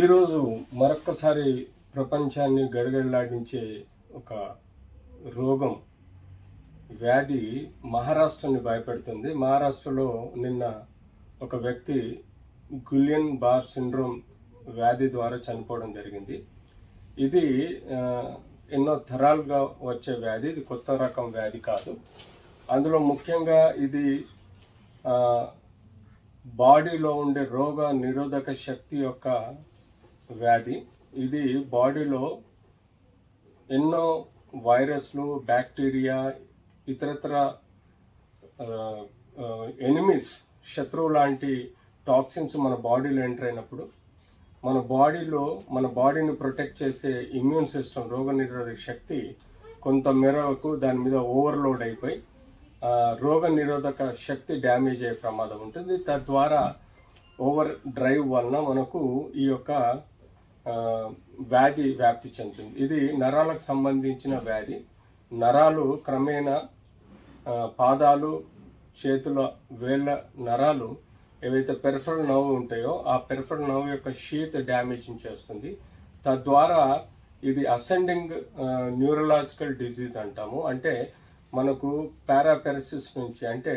ఈరోజు మరొక్కసారి ప్రపంచాన్ని గడగడలాడించే ఒక రోగం వ్యాధి మహారాష్ట్రని భయపెడుతుంది. మహారాష్ట్రలో నిన్న ఒక వ్యక్తి గులియన్ బార్ సిండ్రోమ్ వ్యాధి ద్వారా చనిపోవడం జరిగింది. ఇది ఎన్నో తరాలుగా వచ్చే వ్యాధి. ఇది కొత్త రకం వ్యాధి కాదు. అందులో ముఖ్యంగా ఇది బాడీలో ఉండే రోగ నిరోధక శక్తి యొక్క వ్యాధి. ఇది బాడీలో ఎన్నో వైరస్లు బ్యాక్టీరియా ఇతరత్ర ఎనిమిస్ శత్రువు లాంటి టాక్సిన్స్ మన బాడీలో ఎంటర్ అయినప్పుడు మన బాడీలో మన బాడీని ప్రొటెక్ట్ చేసే ఇమ్యూన్ సిస్టమ్ రోగనిరోధక శక్తి కొంత మేరకు దాని మీద ఓవర్లోడ్ అయిపోయి రోగ నిరోధక శక్తి డ్యామేజ్ అయ్యే ప్రమాదం ఉంటుంది. తద్వారా ఓవర్ డ్రైవ్ వలన మనకు ఈ యొక్క వ్యాధి వ్యాప్తి చెందుతుంది. ఇది నరాలకు సంబంధించిన వ్యాధి. నరాలు క్రమేణా పాదాలు చేతుల వేళ్ళ నరాలు ఏవైతే పెరిఫరల్ నవ్వు ఉంటాయో ఆ పెరిఫరల్ నవ్వు యొక్క షీత్ డ్యామేజింగ్ చేస్తుంది. తద్వారా ఇది అసెండింగ్ న్యూరలాజికల్ డిజీజ్ అంటాము. అంటే మనకు పారాపెరసిస్ నుంచి అంటే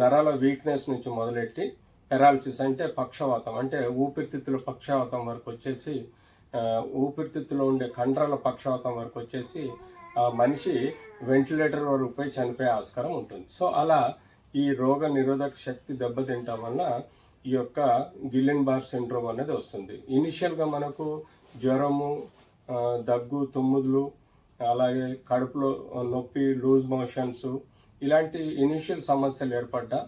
నరాల వీక్నెస్ నుంచి మొదలెట్టి పెరాలసిస్ అంటే పక్షవాతం అంటే ఊపిరితిత్తుల పక్షవాతం వరకు వచ్చేసి ఊపిరితిత్తులో ఉండే కండరాల పక్షవాతం వరకు వచ్చేసి ఆ మనిషి వెంటిలేటర్ వరకు పోయి చనిపోయే ఆస్కారం ఉంటుంది. సో అలా ఈ రోగ నిరోధక శక్తి దెబ్బతింటం వలన ఈ యొక్క గిల్లెన్ బార్ సిండ్రోమ్ అనేది వస్తుంది. ఇనిషియల్గా మనకు జ్వరము దగ్గు తుమ్ముదులు అలాగే కడుపులో నొప్పి లూజ్ మోషన్స్ ఇలాంటి ఇనిషియల్ సమస్యలు ఏర్పడ్డా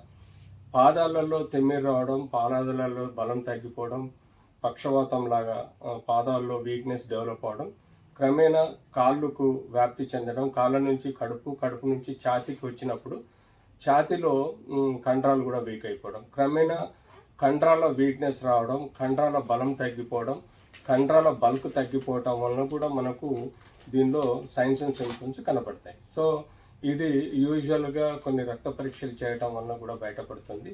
పాదాలలో తిమ్మిరి రావడం పాదాలలో బలం తగ్గిపోవడం పక్షవాతం లాగా పాదాల్లో వీక్నెస్ డెవలప్ అవడం క్రమేణా కాళ్ళకు వ్యాప్తి చెందడం కాళ్ళ నుంచి కడుపు కడుపు నుంచి ఛాతీకి వచ్చినప్పుడు ఛాతీలో కండరాలు కూడా వీక్ అయిపోవడం. క్రమేణా కండరాల వీక్నెస్ రావడం కండరాల బలం తగ్గిపోవడం కండరాల బల్క్ తగ్గిపోవటం వలన కూడా మనకు దీనిలో సైన్స్ అండ్ సింప్టమ్స్ కనపడతాయి. సో ఇది యూజువల్గా కొన్ని రక్త పరీక్షలు చేయటం వలన కూడా బయటపడుతుంది.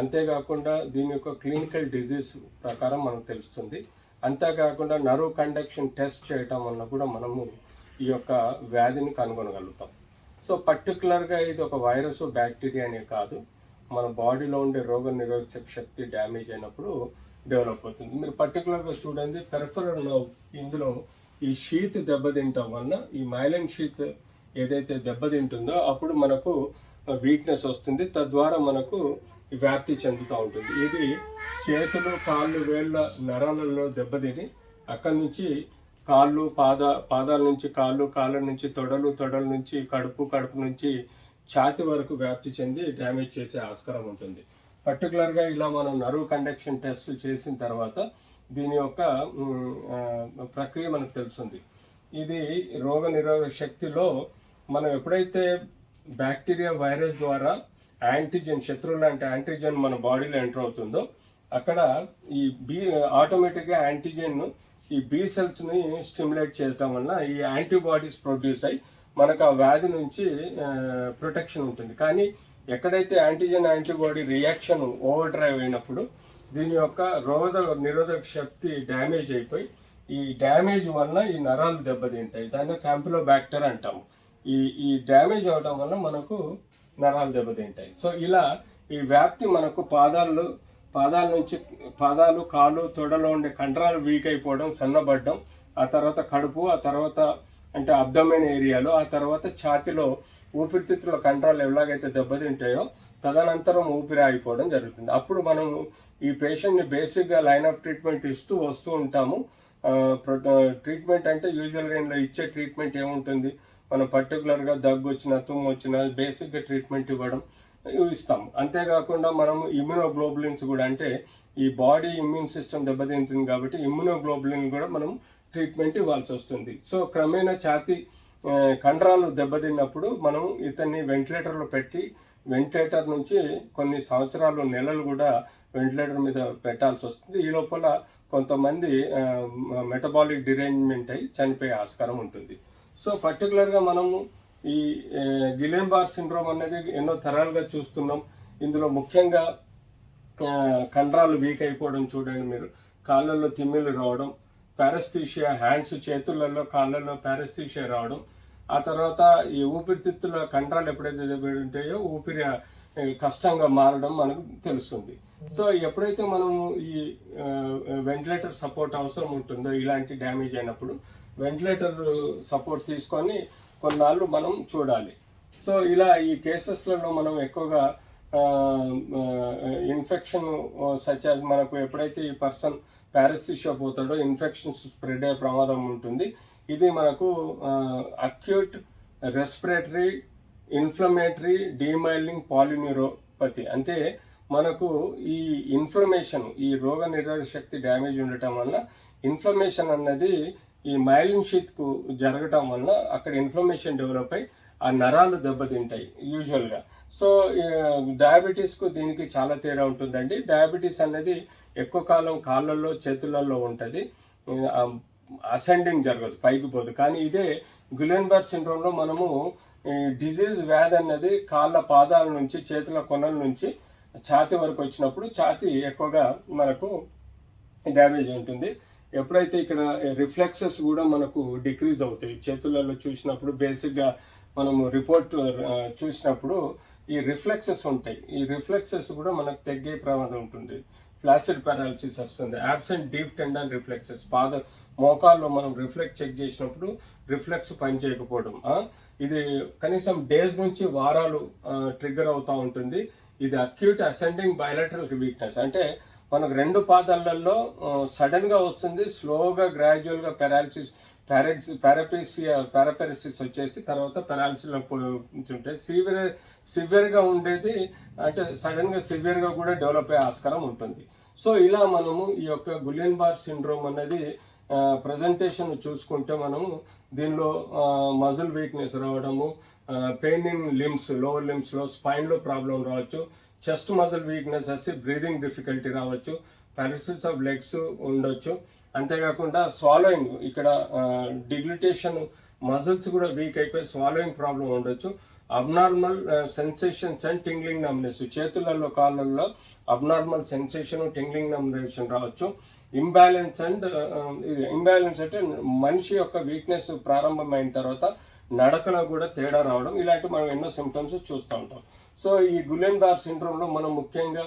అంతేకాకుండా దీని యొక్క క్లినికల్ డిజీజ్ ప్రకారం మనకు తెలుస్తుంది. అంతేకాకుండా నర్వ్ కండక్షన్ టెస్ట్ చేయటం వలన కూడా మనము ఈ యొక్క వ్యాధిని కనుగొనగలుగుతాం. సో పర్టికులర్గా ఇది ఒక వైరస్ బ్యాక్టీరియా అనే కాదు. మన బాడీలో ఉండే రోగ నిరోధక శక్తి డ్యామేజ్ అయినప్పుడు డెవలప్ అవుతుంది. మీరు పర్టికులర్గా చూడండి పెరఫరల్ ఇందులో ఈ షీత్ దెబ్బతింటం వలన ఈ మైలన్ షీత్ ఏదైతే దెబ్బతింటుందో అప్పుడు మనకు వీక్నెస్ వస్తుంది. తద్వారా మనకు వ్యాప్తి చెందుతూ ఉంటుంది. ఇది చేతులు కాళ్ళు వేళ్ళ నరాలలో దెబ్బతిని అక్కడి నుంచి కాళ్ళు పాద పాదాల నుంచి కాళ్ళు కాళ్ళ నుంచి తొడలు తొడల నుంచి కడుపు కడుపు నుంచి ఛాతి వరకు వ్యాప్తి చెంది డ్యామేజ్ చేసే ఆస్కారం ఉంటుంది. పర్టికులర్గా ఇలా మనం నరువు కండక్షన్ టెస్ట్లు చేసిన తర్వాత దీని యొక్క ప్రక్రియ మనకు తెలుస్తుంది. ఇది రోగ నిరోధక శక్తిలో మనం ఎప్పుడైతే బ్యాక్టీరియా వైరస్ ద్వారా యాంటీజెన్ శత్రువు లాంటి యాంటీజెన్ మన బాడీలో ఎంటర్ అవుతుందో అక్కడ ఈ బీ ఆటోమేటిక్గా యాంటీజెన్ ఈ బీ సెల్స్ని స్టిమ్యులేట్ చేయటం వలన ఈ యాంటీబాడీస్ ప్రొడ్యూస్ అయ్యి మనకు ఆ వ్యాధి నుంచి ప్రొటెక్షన్ ఉంటుంది. కానీ ఎక్కడైతే antigen antibody reaction over drive అయినప్పుడు దీని యొక్క రోధ నిరోధక శక్తి డ్యామేజ్ అయిపోయి ఈ డ్యామేజ్ వలన ఈ నరాలు దెబ్బతింటాయి. దాన్ని క్యాంపులో బ్యాక్టర్ అంటాము. ఈ ఈ డ్యామేజ్ అవడం వల్ల మనకు నరాలు దెబ్బతింటాయి. సో ఇలా ఈ వ్యాప్తి మనకు పాదాలు పాదాల నుంచి పాదాలు కాళ్ళు తొడలో ఉండే కండరాలు వీక్ అయిపోవడం సన్నబడ్డం ఆ తర్వాత కడుపు ఆ తర్వాత అంటే అబ్డమైన ఏరియాలో ఆ తర్వాత ఛాతిలో ఊపిరితిత్తుల కండరాలు ఎలాగైతే దెబ్బతింటాయో తదనంతరం ఊపిరి ఆగిపోవడం జరుగుతుంది. అప్పుడు మనం ఈ పేషెంట్ని బేసిక్గా లైన్ ఆఫ్ ట్రీట్మెంట్ ఇస్తూ వస్తూ ఉంటాము. ట్రీట్మెంట్ అంటే యూజువల్గా ఇందులో ఇచ్చే ట్రీట్మెంట్ ఏముంటుంది? మనం పర్టికులర్గా దగ్గు వచ్చిన తుమ్ము వచ్చిన బేసిక్గా ట్రీట్మెంట్ ఇవ్వడం ఇస్తాం అంతేకాకుండా మనం ఇమ్యునోగ్లోబులిన్స్ కూడా అంటే ఈ బాడీ ఇమ్యూన్ సిస్టమ్ దెబ్బతింటుంది కాబట్టి ఇమ్యునోగ్లోబులిన్ కూడా మనం ట్రీట్మెంట్ ఇవ్వాల్సి వస్తుంది. సో క్రమేణా ఛాతీ కండరాలు దెబ్బతిన్నప్పుడు మనం ఇతన్ని వెంటిలేటర్లో పెట్టి వెంటిలేటర్ నుంచి కొన్ని సంవత్సరాలు నెలలు కూడా వెంటిలేటర్ మీద పెట్టాల్సి వస్తుంది. ఈ లోపల కొంతమంది మెటబాలిక్ డిరేంజ్మెంట్ అయి చనిపోయే ఆస్కారం ఉంటుంది. సో పర్టికులర్గా మనము ఈ గిలెన్ బార్ సిండ్రోమ్ అనేది ఎన్నో తరాలుగా చూస్తున్నాం. ఇందులో ముఖ్యంగా కండరాలు వీక్ అయిపోవడం చూడండి మీరు. కాళ్ళల్లో తిమ్మిళ్ళు రావడం పారస్థీషియా హ్యాండ్స్ చేతులలో కాళ్ళల్లో పారస్థీషియా రావడం. ఆ తర్వాత ఈ ఊపిరితిత్తుల కండరాలు ఎప్పుడైతే దెబ్బతి ఉంటాయో ఊపిరి కష్టంగా మారడం మనకు తెలుస్తుంది. సో ఎప్పుడైతే మనము ఈ వెంటిలేటర్ సపోర్ట్ అవసరం ఉంటుందో ఇలాంటి డ్యామేజ్ అయినప్పుడు వెంటిలేటర్ సపోర్ట్ తీసుకొని కొన్నాళ్ళు మనం చూడాలి. సో ఇలా ఈ కేసెస్లలో మనం ఎక్కువగా ఇన్ఫెక్షన్ సచ్ యాజ్ మనకు ఎప్పుడైతే ఈ పర్సన్ పారస్థిషియా పోతాడో ఇన్ఫెక్షన్ స్ప్రెడ్ అయ్యే ప్రమాదం ఉంటుంది. ఇది మనకు acute respiratory inflammatory demyelinating polyneuropathy అంటే మనకు ఈ ఇన్ఫ్లమేషన్ ఈ రోగ నిరోధక శక్తి డ్యామేజ్ ఉండటం వల్ల ఇన్ఫ్లమేషన్ అన్నది ఈ మైలిన్ షీత్కు జరగటం వల్ల అక్కడ ఇన్ఫ్లమేషన్ డెవలప్ అయ్యి ఆ నరాలు దెబ్బతింటాయి యూజువల్గా సో డయాబెటీస్కు దీనికి చాలా తేడా ఉంటుందండి. డయాబెటీస్ అనేది ఎక్కువ కాలం కాళ్ళల్లో చేతులలో ఉంటుంది. అసెండింగ్ జరగదు పైకి పోదు. కానీ ఇదే గులెన్బర్గ్ సిండ్రోమ్లో మనము ఈ డిజీజ్ వ్యాధి అన్నది కాళ్ళ పాదాల నుంచి చేతుల కొనల నుంచి ఛాతి వరకు వచ్చినప్పుడు ఛాతి ఎక్కువగా మనకు డ్యామేజ్ ఉంటుంది. ఎప్పుడైతే ఇక్కడ రిఫ్లెక్సెస్ కూడా మనకు డిక్రీజ్ అవుతాయి. చేతులలో చూసినప్పుడు బేసిక్గా మనము రిపోర్ట్ చూసినప్పుడు ఈ రిఫ్లెక్సెస్ ఉంటాయి. ఈ రిఫ్లెక్సెస్ కూడా మనకు తగ్గే ప్రమాదం ఉంటుంది. ఫ్లాసిడ్ పారాలసిస్ వస్తుంది. యాబ్సెంట్ డీప్ టెండన్ రిఫ్లెక్సెస్ పాద మోకాల్లో మనం రిఫ్లెక్స్ చెక్ చేసినప్పుడు రిఫ్లెక్స్ పనిచేయకపోవడం ఇది కనీసం డేస్ నుంచి వారాలు ట్రిగ్గర్ అవుతూ ఉంటుంది. ఇది అక్యూట్ అసెండింగ్ బయలటరల్ వీక్నెస్ అంటే మనకు రెండు పాదాలలో సడన్గా వస్తుంది స్లోగా గ్రాడ్యువల్గా పెరాలిసిస్ పెరాలసిస్ పారాక్స్ పారాపీసియా పారాపెరసిస్ వచ్చేసి తర్వాత పెరాలిసిస్లో ఉంటే సివియర్ సివియర్గా ఉండేది అంటే సడన్గా సివియర్గా కూడా డెవలప్ అయ్యే ఆస్కారం ఉంటుంది. సో ఇలా మనము ఈ యొక్క గులియన్ బార్ సిండ్రోమ్ అనేది ప్రజెంటేషన్ చూసుకుంటే మనము దీనిలో మజిల్ వీక్నెస్ రావడము పెయిన్ ఇన్ లిమ్స్ లోవర్ లిమ్స్లో స్పైన్లో ప్రాబ్లం రావచ్చు. చెస్ట్ మజిల్ వీక్నెస్ వచ్చి బ్రీదింగ్ డిఫికల్టీ రావచ్చు పారాసిస్ ఆఫ్ లెగ్స్ ఉండొచ్చు. అంతేకాకుండా స్వాలోయింగ్ ఇక్కడ డిగ్లిటేషన్ మజిల్స్ కూడా వీక్ అయిపోయి స్వాలోయింగ్ ప్రాబ్లం ఉండొచ్చు. Abnormal sensations and tingling numbness చేతులలో కాళ్ళల్లో అబ్నార్మల్ సెన్సేషన్ టింగ్లింగ్ నమ్నేషన్ రావచ్చు. ఇంబ్యాలెన్స్ అండ్ ఇది ఇంబ్యాలెన్స్ అంటే మనిషి యొక్క వీక్నెస్ ప్రారంభమైన తర్వాత నడకలో కూడా తేడా రావడం. ఇలాంటి మనం ఎన్నో సిమ్టమ్స్ చూస్తూ ఉంటాం. సో ఈ గులెందార్ సిండ్రోమ్లో మనం ముఖ్యంగా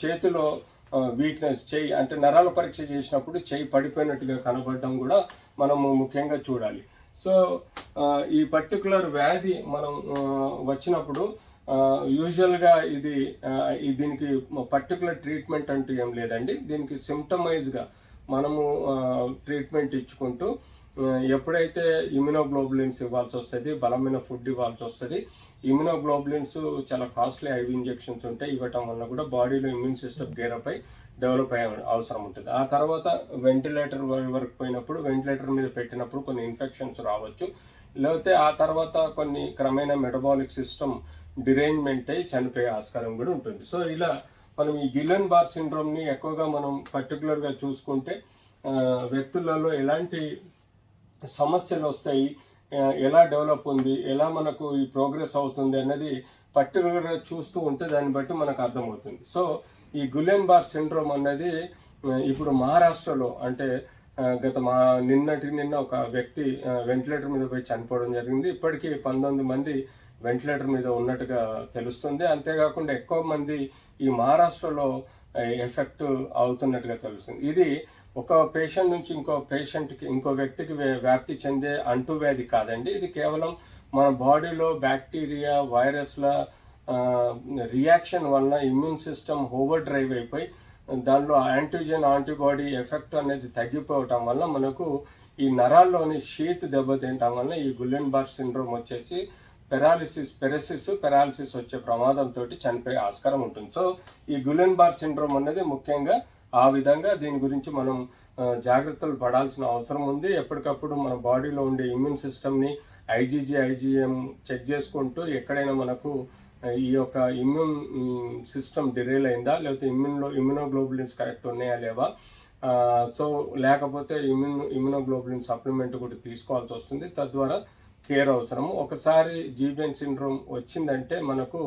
చేతిలో వీక్నెస్ చేయి అంటే నరాల పరీక్ష చేసినప్పుడు చేయి పడిపోయినట్టుగా కనబడడం కూడా మనము ముఖ్యంగా చూడాలి. సో ఈ పర్టికులర్ వ్యాధి మనం వచ్చినప్పుడు యూజువల్గా ఇది దీనికి పర్టికులర్ ట్రీట్మెంట్ అంటూ ఏం లేదండి. దీనికి సిమ్టమైజ్గా మనము ట్రీట్మెంట్ ఇచ్చుకుంటూ ఎప్పుడైతే ఇమ్యునోగ్లోబులిన్స్ ఇవ్వాల్సి వస్తుంది బలమైన ఫుడ్ ఇవ్వాల్సి వస్తుంది ఇమ్యునోగ్లోబులిన్స్ చాలా కాస్ట్లీ ఐవి ఇంజెక్షన్స్ ఉంటాయి ఇవ్వటం వల్ల కూడా బాడీలో ఇమ్యూన్ సిస్టమ్ గేరప్ అయి డెవలప్ అయ్యే అవసరం ఉంటుంది. ఆ తర్వాత వెంటిలేటర్ వరకు పోయినప్పుడు వెంటిలేటర్ మీద పెట్టినప్పుడు కొన్ని ఇన్ఫెక్షన్స్ రావచ్చు. లేకపోతే ఆ తర్వాత కొన్ని క్రమేణా మెటబాలిక్ సిస్టమ్ డిరేంజ్మెంట్ అయి చనిపోయే ఆస్కారం కూడా ఉంటుంది. సో ఇలా మనం ఈ గిల్లన్ బార్ సిండ్రోమ్ని ఎక్కువగా మనం పర్టికులర్గా చూసుకుంటే వ్యక్తులలో ఎలాంటి సమస్యలు వస్తాయి ఎలా డెవలప్ ఉంది ఎలా మనకు ఈ ప్రోగ్రెస్ అవుతుంది అన్నది పర్టికులర్గా చూస్తూ ఉంటే దాన్ని బట్టి మనకు అర్థమవుతుంది. సో ఈ గులెన్ బార్ సిండ్రోమ్ అన్నది ఇప్పుడు మహారాష్ట్రలో అంటే గత మా నిన్నటి నిన్న ఒక వ్యక్తి వెంటిలేటర్ మీద పోయి చనిపోవడం జరిగింది. ఇప్పటికీ పంతొమ్మిది మంది వెంటిలేటర్ మీద ఉన్నట్టుగా తెలుస్తుంది. అంతేకాకుండా ఎక్కువ మంది ఈ మహారాష్ట్రలో ఎఫెక్ట్ అవుతున్నట్టుగా తెలుస్తుంది. ఇది ఒక పేషెంట్ నుంచి ఇంకో పేషెంట్కి ఇంకో వ్యక్తికి వ్యాప్తి చెందే అంటువ్యాధి కాదండి. ఇది కేవలం మన బాడీలో బ్యాక్టీరియా వైరస్ల రియాక్షన్ వలన ఇమ్యూన్ సిస్టమ్ ఓవర్ డ్రైవ్ అయిపోయి దానిలో యాంటీజెన్ యాంటీబాడీ ఎఫెక్ట్ అనేది తగ్గిపోవటం వల్ల మనకు ఈ నరాల్లోని షీత్ దెబ్బతింటం వల్ల ఈ గుల్లెన్ బార్ సిండ్రోమ్ వచ్చేసి పెరాలిసిస్ పెరసిస్ పెరాలిసిస్ వచ్చే ప్రమాదంతో చనిపోయే ఆస్కారం ఉంటుంది. సో ఈ గులెన్ బార్ సిండ్రోమ్ అనేది ముఖ్యంగా ఆ విధంగా దీని గురించి మనం జాగ్రత్తలు పడాల్సిన అవసరం ఉంది. ఎప్పటికప్పుడు మన బాడీలో ఉండే ఇమ్యూన్ సిస్టమ్ని ఐజీజీ ఐజీఎం చెక్ చేసుకుంటూ ఎక్కడైనా మనకు ఈ యొక్క ఇమ్యూన్ సిస్టమ్ డిరేల్ అయిందా? లేకపోతే ఇమ్యూన్లో ఇమ్యూనోగ్లోబులిన్స్ కరెక్ట్ ఉన్నాయా లేవా? సో లేకపోతే ఇమ్యూన్ ఇమ్యూనోగ్లోబులిన్ సప్లిమెంట్ కూడా తీసుకోవాల్సి వస్తుంది. తద్వారా కేర్ అవసరము. ఒకసారి జీబియన్ సిండ్రోమ్ వచ్చిందంటే మనకు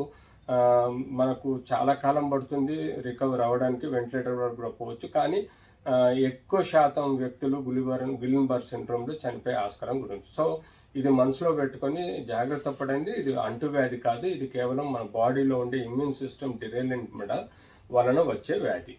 మనకు చాలా కాలం పడుతుంది రికవర్ అవ్వడానికి వెంటిలేటర్ వరకు కూడా పోవచ్చు. కానీ ఎక్కువ శాతం వ్యక్తులు గులిబర్ గులింబర్ సిండ్రోమ్లో చనిపోయే ఆస్కారం గురించి సో ఇది మనసులో పెట్టుకొని జాగ్రత్త పడండి. ఇది అంటువ్యాధి కాదు. ఇది కేవలం మన బాడీలో ఉండే ఇమ్యూన్ సిస్టమ్ డిరైల్మెంట్ వలన వచ్చే వ్యాధి.